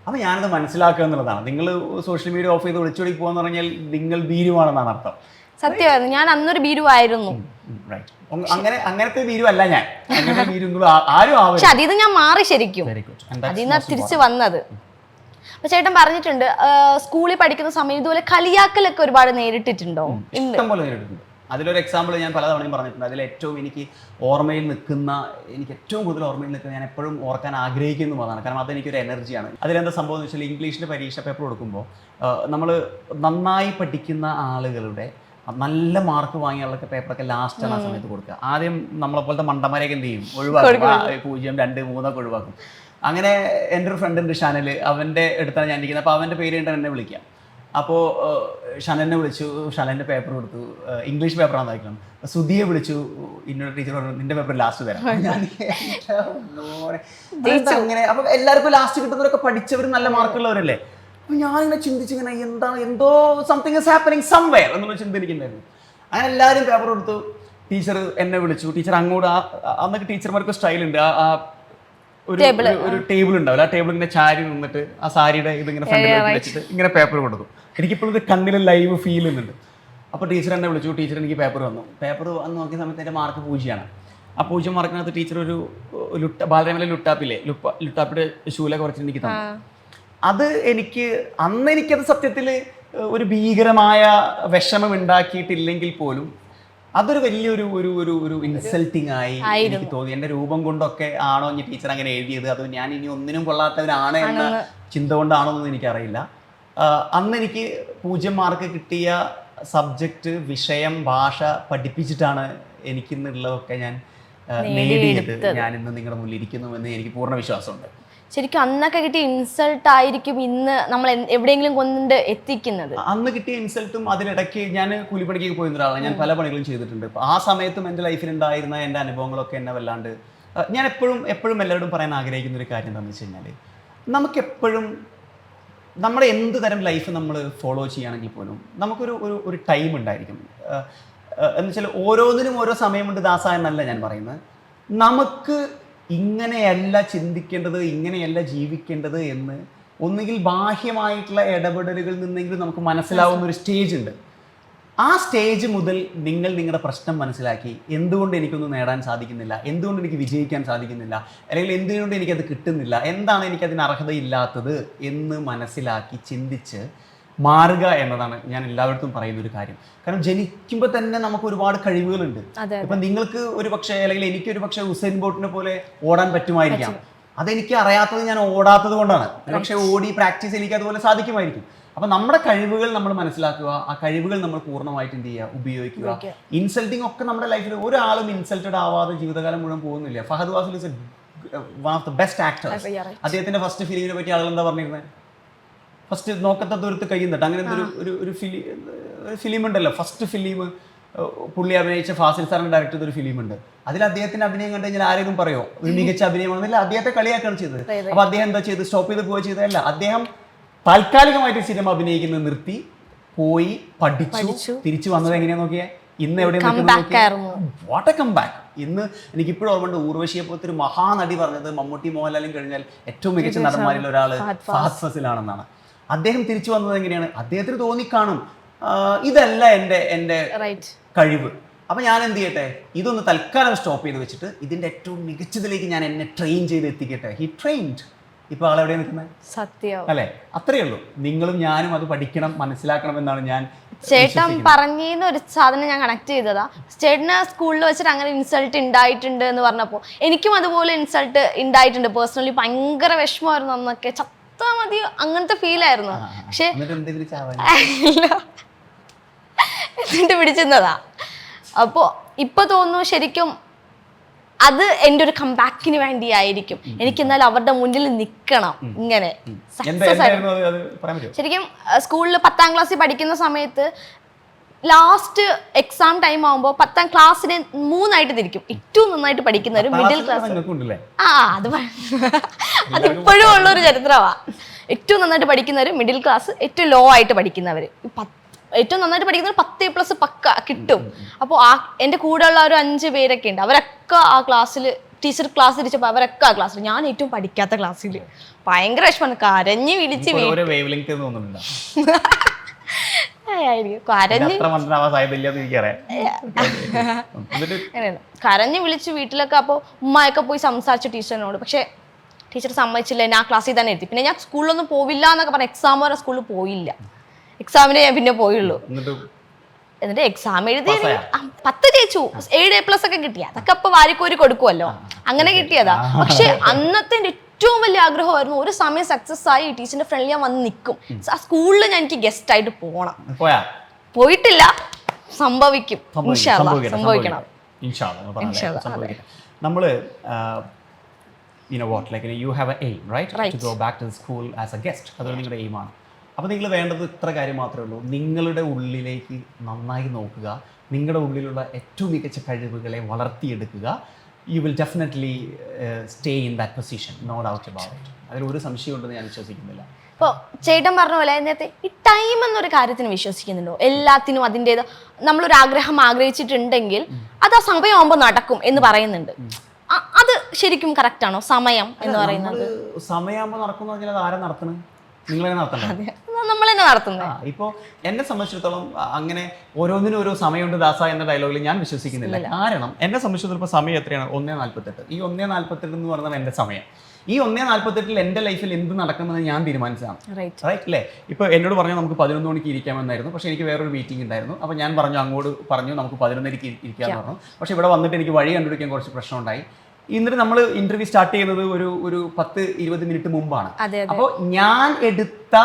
അപ്പൊ ഞാനത് മനസ്സിലാക്കുക എന്നുള്ളതാണ്. നിങ്ങൾ സോഷ്യൽ മീഡിയ ഓഫ് ചെയ്ത് വിളിച്ചോടി പോകാന്ന് പറഞ്ഞാൽ നിങ്ങൾ ഭീരുവാണെന്നാണ് അർത്ഥം. സത്യമായിരുന്നു. ഞാൻ അന്നൊരു ബീരുവായിരുന്നു അങ്ങനെ അങ്ങനത്തെ ഭീരു ഞാൻ. പക്ഷെ അതിൽ ഞാൻ മാറി ശരിക്കും. അതിൽ നിന്നാ തിരിച്ചു വന്നത്. അപ്പൊ ചേട്ടൻ പറഞ്ഞിട്ടുണ്ട് സ്കൂളിൽ പഠിക്കുന്ന സമയം ഇതുപോലെ കളിയാക്കലൊക്കെ ഒരുപാട് നേരിട്ടിട്ടുണ്ടോ? ഇഷ്ടം പോലെ നേരിട്ടിട്ടുണ്ട്. അതിലൊരു എക്സാമ്പിൾ ഞാൻ പലതവണയും പറഞ്ഞിട്ടുണ്ട്. അതിൽ ഏറ്റവും എനിക്ക് ഓർമ്മയിൽ നിൽക്കുന്ന എനിക്ക് ഏറ്റവും കൂടുതൽ ഓർമ്മയിൽ നിൽക്കുന്ന ഞാൻ എപ്പോഴും ഓർക്കാൻ ആഗ്രഹിക്കുന്നു എന്നതാണ് കാരണം അതെനിക്കൊരു എനർജിയാണ് അതിലെന്താ സംഭവം എന്ന് വെച്ചാൽ ഇംഗ്ലീഷിന്റെ പരീക്ഷ പേപ്പർ കൊടുക്കുമ്പോൾ നമ്മൾ നന്നായി പഠിക്കുന്ന ആളുകളുടെ നല്ല മാർക്ക് വാങ്ങിയുള്ള പേപ്പറൊക്കെ ലാസ്റ്റാണ് ആ സമയത്ത് കൊടുക്കുക. ആദ്യം നമ്മളെ പോലത്തെ മണ്ടന്മാരെയൊക്കെ എന്ത് ചെയ്യും? ഒഴിവാക്കും. പൂജ്യം രണ്ട് മൂന്നൊക്കെ ഒഴിവാക്കും. അങ്ങനെ എന്റെ ഒരു ഫ്രണ്ട് ഉണ്ട് ഷാനൽ അവന്റെ അടുത്താണ് ഞാൻ ഇരിക്കുന്നത്. അപ്പോൾ അവന്റെ പേര് കണ്ടാൽ എന്നെ വിളിക്കാം അപ്പോൾ ഷനനെ വിളിച്ചു ഷനലിന്റെ പേപ്പർ കൊടുത്തു. ഇംഗ്ലീഷ് പേപ്പറാണ് വായിക്കണം. സുധിയെ വിളിച്ചു ഇന്നോട് ടീച്ചർ പറഞ്ഞു നിന്റെ പേപ്പർ ലാസ്റ്റ് തരാം. <laughs> ഞാൻ അങ്ങനെ? അപ്പൊ എല്ലാവർക്കും ലാസ്റ്റ് കിട്ടുന്നവരൊക്കെ പഠിച്ചവർ നല്ല മാർക്കുള്ളവരല്ലേ അപ്പൊ ഞാനിങ്ങനെ ചിന്തിച്ചിങ്ങനെ എന്താണ്? എന്തോ സംതിങ് ഇസ് ഹാപ്പനിങ് സംവെയർ എന്നുള്ള ചിന്ത എനിക്കുണ്ടായിരുന്നു അങ്ങനെ എല്ലാവരും പേപ്പർ കൊടുത്തു. ടീച്ചർ എന്നെ വിളിച്ചു. ടീച്ചർ അങ്ങോട്ട് അന്നൊക്കെ ടീച്ചർമാർക്ക് സ്റ്റൈൽ ഉണ്ട്. ആ- ആ ഒരു ഒരു- ടേബിൾ ഉണ്ടാവില്ല. ആ ടേബിൾ ഇങ്ങനെ ചാരി നിന്നിട്ട് ആ സാരിയുടെ ഇതിങ്ങനെ ഫ്രണ്ടിൽ വെച്ചിട്ട് ഇങ്ങനെ പേപ്പർ കൊടുത്തു എനിക്കിപ്പോഴും ഇത് കണ്ണിൽ ലൈവ് ഫീൽ ചെയ്യുന്നുണ്ട്. അപ്പോൾ ടീച്ചർ എന്നെ വിളിച്ചു. ടീച്ചർ എനിക്ക് പേപ്പർ വന്നു പേപ്പർ വന്ന് നോക്കിയ സമയത്ത് എന്റെ മാർക്ക് പൂജ്യമാണ് ആ പൂജ്യം മാർക്കിനകത്ത് ടീച്ചർ ഒരു ലുട്ട ബാലരമയിലെ ലുട്ടാപ്പില്ലേ? ലുപ്പ ലുട്ടാപ്പിയുടെ ശൂല കുറച്ച് എനിക്ക് തന്നു. അത് എനിക്ക് അന്ന് എനിക്കത് സത്യത്തിൽ ഒരു ഭീകരമായ വിഷമം ഉണ്ടാക്കിയിട്ടില്ലെങ്കിൽ പോലും അതൊരു വലിയൊരു ഒരു ഒരു ഒരു ഇൻസൾട്ടിങ് ആയി എനിക്ക് തോന്നി. എന്റെ രൂപം കൊണ്ടൊക്കെ ആണോ ഇനി ടീച്ചർ അങ്ങനെ എഴുതിയത്? അതോ ഞാൻ ഇനി ഒന്നിനും കൊള്ളാത്തവനാണ് എന്ന ചിന്ത കൊണ്ടാണോ എന്ന് എനിക്കറിയില്ല അന്ന് എനിക്ക് പൂജ്യം മാർക്ക് കിട്ടിയ സബ്ജക്റ്റ് വിഷയം ഭാഷ പഠിപ്പിച്ചിട്ടാണ് എനിക്കിന്നുള്ളതൊക്കെ ഞാൻ നേടിയത്. ഞാൻ ഇന്ന് നിങ്ങളുടെ മുന്നിൽ ഇരിക്കുന്നുവെന്ന് എനിക്ക് പൂർണ വിശ്വാസമുണ്ട്. ശരിക്കും അന്നൊക്കെ കിട്ടിയ ഇൻസൾട്ട് ആയിരിക്കും ഇന്ന് നമ്മൾ എവിടെയെങ്കിലും കൊണ്ട് എത്തിക്കുന്നത്. അന്ന് കിട്ടിയ ഇൻസൾട്ടും അതിനിടയ്ക്ക് ഞാൻ കൂലിപ്പണിക്ക് പോയിരുന്ന ഒരാളാണ് ഞാൻ പല പണികളും ചെയ്തിട്ടുണ്ട്. ആ സമയത്തും എന്റെ ലൈഫിൽ ഉണ്ടായിരുന്ന എന്റെ അനുഭവങ്ങളൊക്കെ എന്നെ വല്ലാണ്ട് ഞാൻ എപ്പോഴും എപ്പോഴും എല്ലാവരോടും പറയാൻ ആഗ്രഹിക്കുന്ന ഒരു കാര്യം എന്താണെന്ന് വെച്ച് കഴിഞ്ഞാൽ നമുക്കെപ്പോഴും നമ്മുടെ എന്ത് തരം ലൈഫ് നമ്മൾ ഫോളോ ചെയ്യുകയാണെങ്കിൽ പോലും നമുക്കൊരു ഒരു ഒരു ടൈം ഉണ്ടായിരിക്കും. എന്ന് വെച്ചാൽ ഓരോന്നിനും ഓരോ സമയമുണ്ട് ദാസ എന്നല്ല ഞാൻ പറയുന്നത്. നമുക്ക് ഇങ്ങനെയല്ല ചിന്തിക്കേണ്ടത് ഇങ്ങനെയല്ല ജീവിക്കേണ്ടത് എന്ന് ഒന്നുകിൽ ബാഹ്യമായിട്ടുള്ള ഇടപെടലുകളിൽ നിന്നെങ്കിലും നമുക്ക് മനസ്സിലാവുന്ന ഒരു സ്റ്റേജ് ഉണ്ട്. ആ സ്റ്റേജ് മുതൽ നിങ്ങൾ നിങ്ങളുടെ പ്രശ്നം മനസ്സിലാക്കി. എന്തുകൊണ്ട് എനിക്കൊന്നും നേടാൻ സാധിക്കുന്നില്ല? എന്തുകൊണ്ട് എനിക്ക് വിജയിക്കാൻ സാധിക്കുന്നില്ല? അല്ലെങ്കിൽ എന്തുകൊണ്ട് എനിക്കത് കിട്ടുന്നില്ല? എന്താണ് എനിക്കതിന് അർഹതയില്ലാത്തത് എന്ന് മനസ്സിലാക്കി ചിന്തിച്ച് മാറുക എന്നതാണ് ഞാൻ എല്ലായിടത്തും പറയുന്ന ഒരു കാര്യം. കാരണം ജനിക്കുമ്പോൾ തന്നെ നമുക്ക് ഒരുപാട് കഴിവുകളുണ്ട്. ഇപ്പൊ നിങ്ങൾക്ക് ഒരു പക്ഷേ അല്ലെങ്കിൽ എനിക്ക് ഒരു പക്ഷേ ഉസൈൻ ബോട്ടിനെ പോലെ ഓടാൻ പറ്റുമായിരിക്കാം. അതെനിക്ക് അറിയാത്തത് ഞാൻ ഓടാത്തത് കൊണ്ടാണ്. പക്ഷെ ഓടി പ്രാക്ടീസ് എനിക്ക് അതുപോലെ സാധിക്കുമായിരിക്കും. അപ്പൊ നമ്മുടെ കഴിവുകൾ നമ്മൾ മനസ്സിലാക്കുക ആ കഴിവുകൾ നമ്മൾ പൂർണമായിട്ട് എന്ത് ചെയ്യുക ഉപയോഗിക്കുക. ഉപയോഗിക്കുക. ഇൻസൾട്ടിങ് ഒക്കെ നമ്മുടെ ലൈഫിൽ ഒരാളും ഇൻസൾട്ടഡ് ആവാതെ ജീവിതകാലം മുഴുവൻ പോകുന്നില്ല. Fahadh Faasil is one of the best actors അദ്ദേഹത്തിന്റെ ഫസ്റ്റ് ഫിലിമിനെ പറ്റി ആളുകൾ എന്താ പറഞ്ഞിരുന്നത് ഫസ്റ്റ് നോക്കത്ത ദൂരത്ത് കഴിയുന്നിട്ട് അങ്ങനെ എന്തൊരു ഒരു ഒരു ഫിലിം ഫിലിം ഉണ്ടല്ലോ. ഫസ്റ്റ് ഫിലിം പുള്ളി അഭിനയിച്ച ഫാസിൽ സാറിന് ഡയറക്ട് ചെയ്ത ഒരു ഫിലിം ഉണ്ട്. അതിൽ അദ്ദേഹത്തിന്റെ അഭിനയം കണ്ടു കഴിഞ്ഞാൽ ആരെങ്കിലും പറയോ? ഒരു മികച്ച അഭിനയമാണെന്നില്ല അദ്ദേഹത്തെ കളിയാക്കാണ് ചെയ്തത്. അപ്പോൾ അപ്പൊ അദ്ദേഹം എന്താ ചെയ്ത്? സ്റ്റോപ്പ് ചെയ്ത് പോവുക ചെയ്തതല്ല അദ്ദേഹം താൽക്കാലികമായിട്ട് സിനിമ അഭിനയിക്കുന്നത് നിർത്തി പോയി പഠിച്ചു. തിരിച്ചു വന്നത് എങ്ങനെയാ നോക്കിയേ? ഇന്ന് എവിടെ. വാട്ട് എ കം ബാക്ക് ഇന്ന് എനിക്ക് ഇപ്പോഴും ഓർമ്മയുണ്ട് ഊർവശിയെ പോലത്തെ ഒരു മഹാനടി പറഞ്ഞത് മമ്മൂട്ടി മോഹൻലാലും കഴിഞ്ഞാൽ ഏറ്റവും മികച്ച നടന്മാരിൽ ഒരാൾ ഫാസ്റ്റ് ഫസിലാണെന്നാണ്. അദ്ദേഹം തിരിച്ചു വന്നത് എങ്ങനെയാണ്? അദ്ദേഹത്തിന് തോന്നിക്കാണും. കാണും ഇതല്ല എന്റെ എന്റെ കഴിവ്. അപ്പൊ ഞാൻ എന്ത് ചെയ്യട്ടെ? ഇതൊന്ന് തൽക്കാലം സ്റ്റോപ്പ് ചെയ്ത് വെച്ചിട്ട് ഇതിന്റെ ഏറ്റവും മികച്ചതിലേക്ക് ഞാൻ എന്നെ ട്രെയിൻ ചെയ്ത് എത്തിക്കട്ടെ. ഹി ട്രെയിൻഡ് ഇപ്പൊ ആളെവിടെ നിൽക്കുന്നത് സത്യം. അല്ലെ? അത്രയേ ഉള്ളൂ. നിങ്ങളും ഞാനും അത് പഠിക്കണം മനസ്സിലാക്കണം എന്നാണ് ഞാൻ ചേട്ടൻ പറഞ്ഞിരുന്ന ഒരു സാധനം ഞാൻ കണക്ട് ചെയ്തതാ. ചേട്ടന് സ്കൂളിൽ വെച്ചിട്ട് അങ്ങനെ ഇൻസൾട്ട് ഉണ്ടായിട്ടുണ്ട് എന്ന് പറഞ്ഞപ്പോൾ എനിക്കും അതുപോലെ ഇൻസൾട്ട് ഉണ്ടായിട്ടുണ്ട് പേഴ്സണലി ഭയങ്കര വിഷമമായിരുന്നു അന്നൊക്കെ. ചത്താ മതി. അങ്ങനത്തെ ഫീൽ ആയിരുന്നു. പക്ഷേ <laughs> എന്നിട്ട് പിടിച്ചിരുന്നതാ. അപ്പോ ഇപ്പൊ തോന്നുന്നു ശരിക്കും അത് എന്റെ ഒരു കമ്പാക്കിന് വേണ്ടി ആയിരിക്കും എനിക്ക് എന്നാൽ അവരുടെ മുന്നിൽ നിൽക്കണം. ഇങ്ങനെ. സക്സസ് ശരിക്കും സ്കൂളിൽ പത്താം ക്ലാസ്സിൽ പഠിക്കുന്ന സമയത്ത് ലാസ്റ്റ് എക്സാം ടൈം ആകുമ്പോൾ പത്താം ക്ലാസ്സിന് മൂന്നായിട്ട് തിരിക്കും. ഏറ്റവും നന്നായിട്ട് പഠിക്കുന്ന ഒരു മിഡിൽ ക്ലാസ് ആ അത് അതിപ്പോഴും ഉള്ള ഒരു ചരിത്രമാ ഏറ്റവും നന്നായിട്ട് പഠിക്കുന്നവർ മിഡിൽ ക്ലാസ് ഏറ്റവും ലോ ആയിട്ട് പഠിക്കുന്നവർ ഏറ്റവും നന്നായിട്ട് പഠിക്കുന്നവർ പത്ത് പ്ലസ് പക്ക കിട്ടും. അപ്പോൾ ആ എന്റെ ഉള്ള ഒരു അഞ്ച് പേരൊക്കെ ഉണ്ട്. അവരൊക്കെ ആ ക്ലാസ്സിൽ ടീച്ചർ ക്ലാസ് തിരിച്ചപ്പോൾ അവരൊക്കെ ആ ക്ലാസ്സിൽ ഞാൻ ഏറ്റവും പഠിക്കാത്ത ക്ലാസ്സിൽ ഭയങ്കര വിഷമമാണ് കരഞ്ഞ് വിളിച്ച് <laughs> കരഞ്ഞ് വിളിച്ച് വീട്ടിലൊക്കെ അപ്പോൾ ഉമ്മയൊക്കെ പോയി സംസാരിച്ചു ടീച്ചറിനോട്. പക്ഷെ ടീച്ചർ സമ്മതിച്ചില്ല ഞാൻ ക്ലാസ്സിൽ തന്നെ എത്തി. പിന്നെ ഞാൻ സ്കൂളിലൊന്നും പോവില്ല എന്നൊക്കെ പറഞ്ഞ എക്സാം വരെ സ്കൂളിൽ പോയില്ല. എക്സാമിന് ഞാൻ പിന്നെ പോയുള്ളൂ. എന്നിട്ട് എക്സാം എഴുതി? പത്ത് ജയിച്ചു. ഏഴ് എ പ്ലസ് ഒക്കെ കിട്ടിയ അതൊക്കെ അപ്പൊ വാരിക്കോരി കൊടുക്കുമല്ലോ അങ്ങനെ കിട്ടിയതാ. പക്ഷെ അന്നത്തെ ഏറ്റവും വലിയ ആഗ്രഹമായിരുന്നു ഒരു സമയം സക്സസ് ആയി ടീച്ചറിന്റെ ഫ്രണ്ടിൽ ഞാൻ വന്ന് നിൽക്കും ആ സ്കൂളിൽ ഞാൻ എനിക്ക് ഗസ്റ്റ് ആയിട്ട് പോകണം പോയാ? പോയിട്ടില്ല. സംഭവിക്കും. സംഭവിക്കണം. നമ്മൾ you know what like you have a aim right to go back to school as a guest അതൊരു നിങ്ങളുടെ എയിമാണ് അപ്പോൾ നിങ്ങൾ വേണ്ടത് ഇത്ര കാര്യം മാത്രമേ ഉള്ളൂ. നിങ്ങളുടെ ഉള്ളിലേക്ക് നന്നായി നോക്കുക. നിങ്ങളുടെ ഉള്ളിലുള്ള ഏറ്റവും മികച്ച കഴിവുകളെ വളർത്തിയെടുക്കുക. You will definitely stay in that position no doubt about it അതിൽ ഒരു സംശയം ഉണ്ടെന്ന് ഞാൻ വിശ്വസിക്കുന്നില്ല. ഇപ്പോൾ ചേട്ടൻ പറഞ്ഞ പോലെ നേരത്തെ ഈ ടൈം എന്നൊരു കാര്യത്തിന് വിശ്വസിക്കുന്നുണ്ടോ? എല്ലാത്തിനും അതിന്റെത് നമ്മളൊരു ആഗ്രഹം ആഗ്രഹിച്ചിട്ടുണ്ടെങ്കിൽ അത് ആ സമയമാകുമ്പോൾ നടക്കും എന്ന് പറയുന്നുണ്ട്. അത് ശരിക്കും കറക്റ്റ് ആണോ? സമയം എന്ന് പറയുന്നത്? സമയമാകുമ്പോൾ നടക്കുന്ന പറഞ്ഞാൽ അത് ആരാ നടത്തണം? നടത്തണം നമ്മൾ തന്നെ നടത്തുന്നത് ആ ഇപ്പോൾ എന്നെ സംബന്ധിച്ചിടത്തോളം അങ്ങനെ ഓരോന്നിനും ഓരോ സമയമുണ്ട് ദാസ എന്ന ഡയലോഗിൽ ഞാൻ വിശ്വസിക്കുന്നില്ല. കാരണം എന്നെ സംബന്ധിച്ചിടത്തോളം ഇപ്പോൾ സമയം എത്രയാണ്? ഒന്നേ നാൽപ്പത്തെട്ട് ഈ ഒന്നേ നാൽപ്പത്തെട്ട് എന്ന് പറഞ്ഞാൽ എന്റെ സമയം. ഈ ഒന്നേ നാൽപ്പത്തെട്ടിൽ എന്റെ ലൈഫിൽ എന്ത് നടക്കുമെന്ന് ഞാൻ തീരുമാനിച്ചതാണ്. റൈറ്റ് അല്ലേ ഇപ്പോൾ എന്നോട് പറഞ്ഞു നമുക്ക് പതിനൊന്ന് മണിക്ക് ഇരിക്കാമെന്നായിരുന്നു. പക്ഷെ എനിക്ക് വേറൊരു മീറ്റിംഗ് ഉണ്ടായിരുന്നു. അപ്പോൾ ഞാൻ പറഞ്ഞു അങ്ങോട്ട് പറഞ്ഞു നമുക്ക് പതിനൊന്നരയ്ക്ക് ഇരി- ഇരിക്കാമെന്ന് പറഞ്ഞു. പക്ഷെ ഇവിടെ വന്നിട്ട് എനിക്ക് വഴി കണ്ടുപിടിക്കാൻ കുറച്ച് പ്രശ്നമുണ്ടായി. എന്നിട്ട് നമ്മൾ ഇന്റർവ്യൂ സ്റ്റാർട്ട് ചെയ്യുന്നത് ഒരു ഒരു പത്ത് ഇരുപത് മിനിറ്റ് മുമ്പാണ്. അപ്പോൾ ഞാൻ എടുത്ത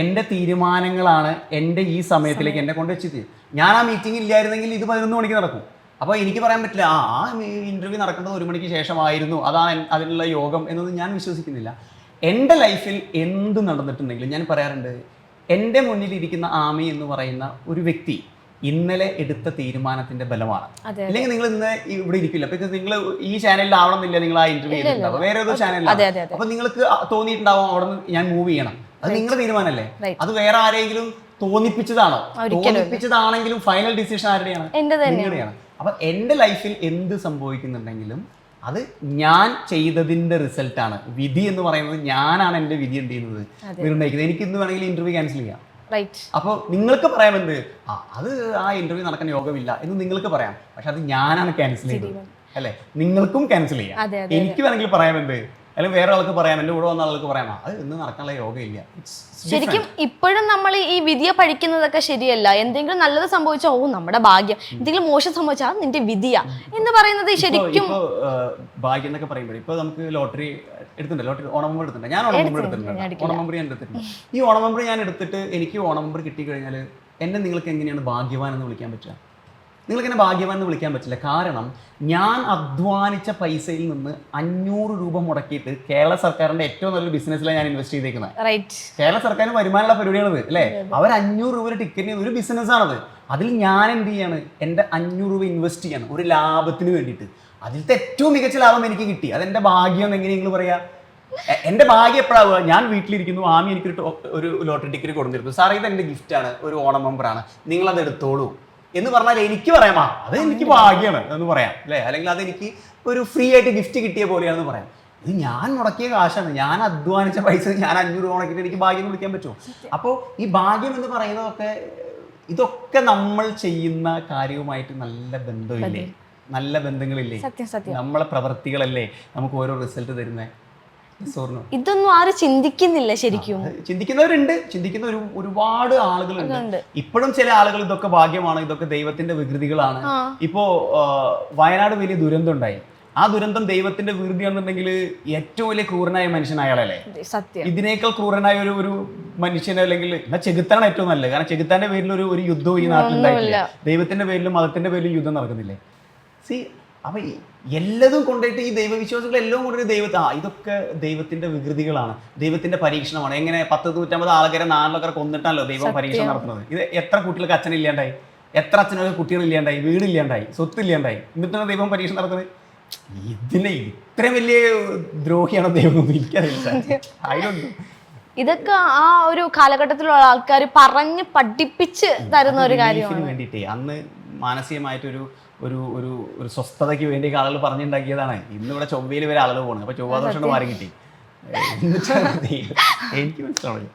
എന്റെ തീരുമാനങ്ങളാണ് എന്റെ ഈ സമയത്തിലേക്ക് എന്നെ കൊണ്ടുവച്ചത് ഞാൻ ആ മീറ്റിംഗ് ഇല്ലായിരുന്നെങ്കിൽ ഇത് പതിനൊന്ന് മണിക്ക് നടക്കും. അപ്പോൾ എനിക്ക് പറയാൻ പറ്റില്ല ആ ആ ഇന്റർവ്യൂ നടക്കുന്നത് ഒരു മണിക്ക് ശേഷമായിരുന്നു. അതാണ് അതിനുള്ള യോഗം എന്നൊന്നും ഞാൻ വിശ്വസിക്കുന്നില്ല. എന്റെ ലൈഫിൽ എന്ത് നടന്നിട്ടുണ്ടെങ്കിലും ഞാൻ പറയാറുണ്ട് എന്റെ മുന്നിൽ ഇരിക്കുന്ന ആമി എന്ന് പറയുന്ന ഒരു വ്യക്തി ഇന്നലെ എടുത്ത തീരുമാനത്തിന്റെ ബലമാണ്. അല്ലെങ്കിൽ നിങ്ങൾ ഇന്ന് ഇവിടെ ഇരിക്കില്ല. ബിക്കോസ് നിങ്ങൾ ഈ ചാനലിൽ ആവണമെന്നില്ല നിങ്ങൾ ആ ഇന്റർവ്യൂ ചെയ്തിട്ടുണ്ടാവും വേറെ ഏതോ ചാനലിൽ ചാനലിലാണ് അപ്പൊ നിങ്ങൾക്ക് തോന്നിയിട്ടുണ്ടാവും അവിടെ നിന്ന് ഞാൻ മൂവ് ചെയ്യണം. അത് നിങ്ങളുടെ തീരുമാനമല്ലേ? അത് വേറെ ആരെങ്കിലും തോന്നിപ്പിച്ചതാണോ? തോന്നിപ്പിച്ചതാണെങ്കിലും ഫൈനൽ ഡിസിഷൻ ആരുടെയാണ്? നിങ്ങളുടെയാണ്. അപ്പൊ എന്റെ ലൈഫിൽ എന്ത് സംഭവിക്കുന്നുണ്ടെങ്കിലും അത് ഞാൻ ചെയ്തതിന്റെ റിസൾട്ടാണ് വിധി എന്ന് പറയുന്നത് ഞാനാണ് എന്റെ വിധി എന്ത് ചെയ്യുന്നത്? നിർണയിക്കുന്നത്. എനിക്ക് ഇന്ന് വേണമെങ്കിൽ ഇന്റർവ്യൂ ക്യാൻസൽ ചെയ്യാം. അപ്പോൾ നിങ്ങൾക്ക് പറയാം എന്ത്? ആ അത് ആ ഇന്റർവ്യൂ നടക്കാൻ യോഗമില്ല എന്ന് നിങ്ങൾക്ക് പറയാം. പക്ഷെ അത് ഞാനാണ് ക്യാൻസൽ ചെയ്തത്. അല്ലെ? നിങ്ങൾക്കും ക്യാൻസൽ ചെയ്യാം. എനിക്ക് വേണമെങ്കിൽ പറയാം എന്ത്? അല്ലെങ്കിൽ വേറെ ആൾക്ക് പറയാം എന്റെ കൂടെ വന്ന ആൾക്ക് പറയാം അത് ഇന്ന് നടക്കാനുള്ള യോഗയില്ല. ശരിക്കും ഇപ്പോഴും നമ്മൾ ഈ വിധിയെ പഠിക്കുന്നതൊക്കെ ശരിയല്ല. എന്തെങ്കിലും നല്ലത് സംഭവിച്ചാൽ ഓ നമ്മുടെ ഭാഗ്യം. എന്തെങ്കിലും മോശം സംഭവിച്ചാൽ അത് നിന്റെ വിധിയാ. എന്ന് പറയുന്നത് ശരിക്കും ഭാഗ്യം എന്നൊക്കെ പറയുമ്പോൾ ഇപ്പൊ നമുക്ക് ലോട്ടറി എടുത്തിട്ടുണ്ട് ലോട്ടറി ഓണമമ്പർ എടുത്തിട്ടുണ്ട്. ഞാൻ ഓണമമ്പർ എടുത്തിട്ടുണ്ട് ഓണമമ്പർ ഞാൻ എടുത്തിട്ടുണ്ട്. ഈ ഓണമമ്പർ ഞാൻ എടുത്തിട്ട് എനിക്ക് ഓണമമ്പർ കിട്ടിക്കഴിഞ്ഞാൽ എന്നെ നിങ്ങൾക്ക് എങ്ങനെയാണ് ഭാഗ്യവാൻ എന്ന് വിളിക്കാൻ പറ്റുക? നിങ്ങൾക്ക് എന്നെ ഭാഗ്യവാൻ എന്ന് വിളിക്കാൻ പറ്റില്ല. കാരണം ഞാൻ അധ്വാനിച്ച പൈസയിൽ നിന്ന് അഞ്ഞൂറ് രൂപ മുടക്കിയിട്ട് കേരള സർക്കാരിന്റെ ഏറ്റവും നല്ലൊരു ബിസിനസ്സിലാണ് ഞാൻ ഇൻവെസ്റ്റ് ചെയ്തേക്കുന്നത് കേരള സർക്കാരിന് വരുമാനമുള്ള പരിപാടിയാണത് അല്ലേ? അവർ അഞ്ഞൂറ് രൂപ ടിക്കറ്റിന് ഒരു ബിസിനസ്സാണത് അതിൽ ഞാൻ എന്ത് ചെയ്യാണ്? എന്റെ അഞ്ഞൂറ് രൂപ ഇൻവെസ്റ്റ് ചെയ്യാണ് ഒരു ലാഭത്തിന് വേണ്ടിയിട്ട്. അതിലത്തെ ഏറ്റവും മികച്ച ലാഭം എനിക്ക് കിട്ടി. അതെന്റെ ഭാഗ്യം എന്ന് എങ്ങനെ നിങ്ങൾ പറയാ? എന്റെ ഭാഗ്യം എപ്പോഴാവുക? ഞാൻ വീട്ടിലിരിക്കുന്നു ആമി എനിക്കൊരു ഒരു ലോട്ടറി ടിക്കറ്റ് കൊടുത്തിരുന്നു. സാർ ഇത് എന്റെ ഗിഫ്റ്റാണ് ഒരു ഓണം മെമ്പറാണ് നിങ്ങൾ അത് എടുത്തോളൂ. എന്ന് പറഞ്ഞാൽ എനിക്ക് പറയാമാ അത് എനിക്ക് ഭാഗ്യമാണ് എന്ന് പറയാം. അല്ലേ? അല്ലെങ്കിൽ അതെനിക്ക് ഒരു ഫ്രീ ആയിട്ട് ഗിഫ്റ്റ് കിട്ടിയ പോലെയാണെന്ന് പറയാം. ഇത് ഞാൻ മുടക്കിയ കാശാണ്. ഞാൻ അധ്വാനിച്ച പൈസ ഞാൻ അഞ്ഞൂറ് രൂപ മുടക്കിയിട്ട് എനിക്ക് ഭാഗ്യം വിളിക്കാൻ പറ്റുമോ? അപ്പോൾ ഈ ഭാഗ്യം എന്ന് പറയുന്നതൊക്കെ ഇതൊക്കെ നമ്മൾ ചെയ്യുന്ന കാര്യവുമായിട്ട് നല്ല ബന്ധമില്ലേ? നല്ല ബന്ധങ്ങളില്ലേ? നമ്മളെ പ്രവൃത്തികളല്ലേ നമുക്ക് ഓരോ റിസൾട്ട് തരുന്നത് ഇതൊന്നും ആരും ചിന്തിക്കുന്നില്ല ശരിക്കും. ചിന്തിക്കുന്നവരുണ്ട്. ചിന്തിക്കുന്ന ഒരു ഒരുപാട് ആളുകളുണ്ട്. ഇപ്പോഴും ചില ആളുകൾ ഇതൊക്കെ ഭാഗ്യമാണ് ഇതൊക്കെ ദൈവത്തിന്റെ വികൃതികളാണ്. ഇപ്പോ വയനാട് വലിയ ദുരന്തം ഉണ്ടായി. ആ ദുരന്തം ദൈവത്തിന്റെ വികൃതിയാണെന്നുണ്ടെങ്കിൽ ഏറ്റവും വലിയ ക്രൂരനായ മനുഷ്യൻ അയാളല്ലേ? സത്യം. ഇതിനേക്കാൾ ക്രൂരനായ ഒരു ഒരു മനുഷ്യനെ അല്ലെങ്കിൽ എന്നാ ചെകുത്താണ് ഏറ്റവും നല്ലത്. കാരണം ചെകുത്താന്റെ പേരിൽ ഒരു ഒരു യുദ്ധവും ഈ നാട്ടിലുണ്ടായിട്ടില്ല. ദൈവത്തിന്റെ പേരിലും മതത്തിന്റെ പേരിലും യുദ്ധം നടക്കുന്നില്ലേ? സി അപ്പൊ എല്ലതും കൊണ്ടുപോയിട്ട് ഈ ദൈവവിശ്വാസികൾ എല്ലാം കൊണ്ടുപോയി ദൈവത്തെ ആ ഇതൊക്കെ ദൈവത്തിന്റെ വികൃതികളാണ്. ദൈവത്തിന്റെ പരീക്ഷണമാണ്. എങ്ങനെ പത്ത് നൂറ്റമ്പത് ആൾക്കാരെ നാലിലൊക്കെ കൊന്നിട്ടാണല്ലോ ദൈവം പരീക്ഷണം നടത്തുന്നത്. ഇത് എത്ര കുട്ടികൾക്ക് അച്ഛനില്ലാണ്ടായി എത്ര അച്ഛനൊക്കെ കുട്ടികളില്ലാണ്ടായി വീടില്ലാണ്ടായി സ്വത്തില്ലാണ്ടായി എന്നിട്ടാണ് ദൈവം പരീക്ഷണം നടത്തുന്നത്. ഇതിനെ ഇത്രയും വലിയ ദ്രോഹിയാണോ ദൈവം എനിക്കറിയില്ല. ഇതൊക്കെ ആ ഒരു കാലഘട്ടത്തിലുള്ള ആൾക്കാർ പറഞ്ഞ് പഠിപ്പിച്ച് തരുന്ന ഒരു കാര്യമാണ്. വേണ്ടിയിട്ടേ. അന്ന് മാനസികമായിട്ടൊരു ഒരു ഒരു ഒരു സ്വസ്ഥതയ്ക്ക് വേണ്ടി ആളുകൾ പറഞ്ഞുണ്ടാക്കിയതാണ്. ഇന്ന് ഇവിടെ ചൊവ്വയിൽ വരെ ആളുകൾ പോകുന്നത് അപ്പൊ ചൊവ്വാ ദോഷം മാറി കിട്ടി. എനിക്ക് മനസ്സിലാവില്ല